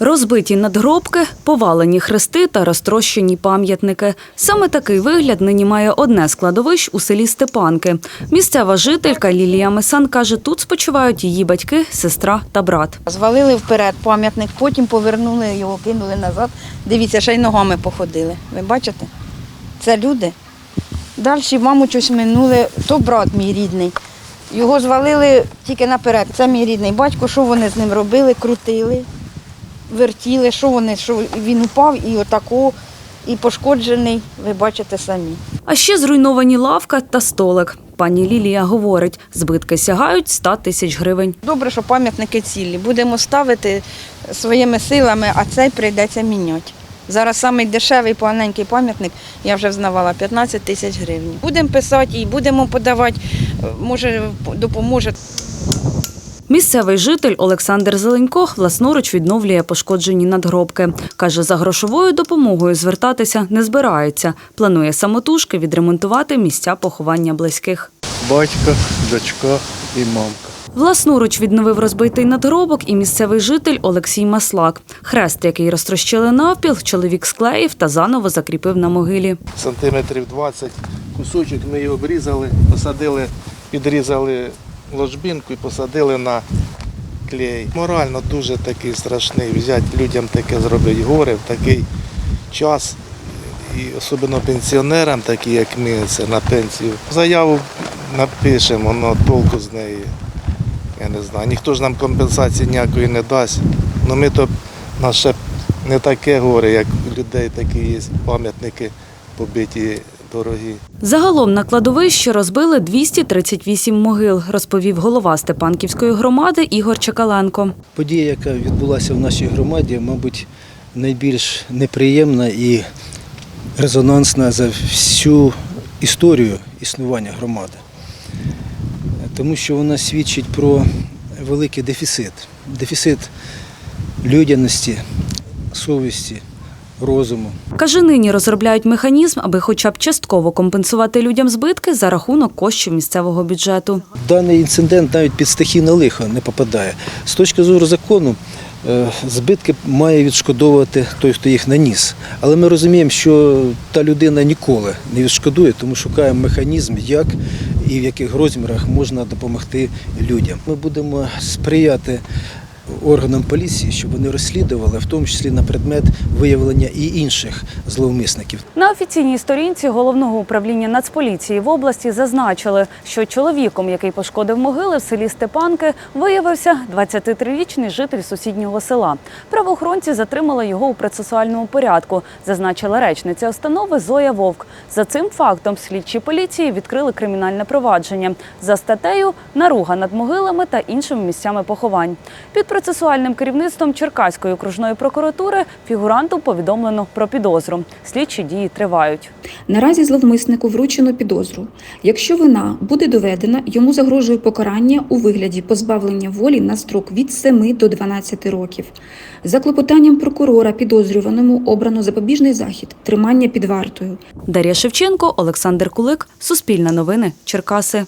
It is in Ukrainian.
Розбиті надгробки, повалені хрести та розтрощені пам'ятники. Саме такий вигляд нині має одне з у селі Степанки. Місцева жителька Лілія Месан каже, тут спочивають її батьки, сестра та брат. Звалили вперед пам'ятник, потім повернули його, кинули назад. Дивіться, ще й ногами походили. Ви бачите? Це люди. Далі маму щось минули, то брат мій рідний. Його звалили тільки наперед. Це мій рідний батько, що вони з ним робили, крутили, вертіли, що вони, що він упав і отако, і пошкоджений, ви бачите самі. А ще зруйновані лавка та столик. Пані Лілія говорить, збитки сягають 100 тисяч гривень. Добре, що пам'ятники цілі. Будемо ставити своїми силами, а цей прийдеться міняти. Зараз самий дешевий поганенький пам'ятник, я вже взнавала, 15 тисяч гривень. Будемо писати і будемо подавати, може допоможе. Місцевий житель Олександр Зеленько власноруч відновлює пошкоджені надгробки. Каже, за грошовою допомогою звертатися не збирається. Планує самотужки відремонтувати місця поховання близьких. батько, дочка і мамка. Власноруч відновив розбитий надгробок і місцевий житель Олексій Маслак. Хрест, який розтрощили навпіл, чоловік склеїв та заново закріпив на могилі. Сантиметрів 20 кусочок ми його обрізали, посадили, підрізали ложбинку і посадили на клей. Морально дуже такий страшний. Взяти людям таке зробити горе в такий час. І особливо пенсіонерам, такі як ми, це на пенсію. Заяву напишемо, але толку з неї. Я не знаю. Ніхто ж нам компенсації ніякої не дасть. Ну ми то наше не таке горе, як у людей такі є пам'ятники побиті дорогі. Загалом на кладовищі розбили 238 могил, розповів голова Степанківської громади Ігор Чекаленко. Подія, яка відбулася в нашій громаді, мабуть, найбільш неприємна і резонансна за всю історію існування громади. Тому що вона свідчить про великий дефіцит. Дефіцит людяності, совісті, розуму. Каже, нині розробляють механізм, аби хоча б частково компенсувати людям збитки за рахунок коштів місцевого бюджету. Даний інцидент навіть під стихійне лихо не попадає. З точки зору закону, е, збитки має відшкодовувати той, хто їх наніс. Але ми розуміємо, що та людина ніколи не відшкодує, тому шукаємо механізм, як і в яких розмірах можна допомогти людям. Ми будемо сприяти. Органам поліції, щоб вони розслідували, в тому числі на предмет виявлення і інших зловмисників. На офіційній сторінці головного управління Нацполіції в області зазначили, що чоловіком, який пошкодив могили в селі Степанки, виявився 23-річний житель сусіднього села. Правоохоронці затримали його у процесуальному порядку, зазначила речниця установи Зоя Вовк. За цим фактом слідчі поліції відкрили кримінальне провадження за статтею Наруга над могилами та іншими місцями поховань. Під процесуальним керівництвом Черкаської окружної прокуратури фігуранту повідомлено про підозру. Слідчі дії тривають. Наразі зловмиснику вручено підозру. Якщо вина буде доведена, йому загрожує покарання у вигляді позбавлення волі на строк від 7 до 12 років. За клопотанням прокурора підозрюваному обрано запобіжний захід тримання під вартою. Дар'я Шевченко, Олександр Кулик, Суспільне новини, Черкаси.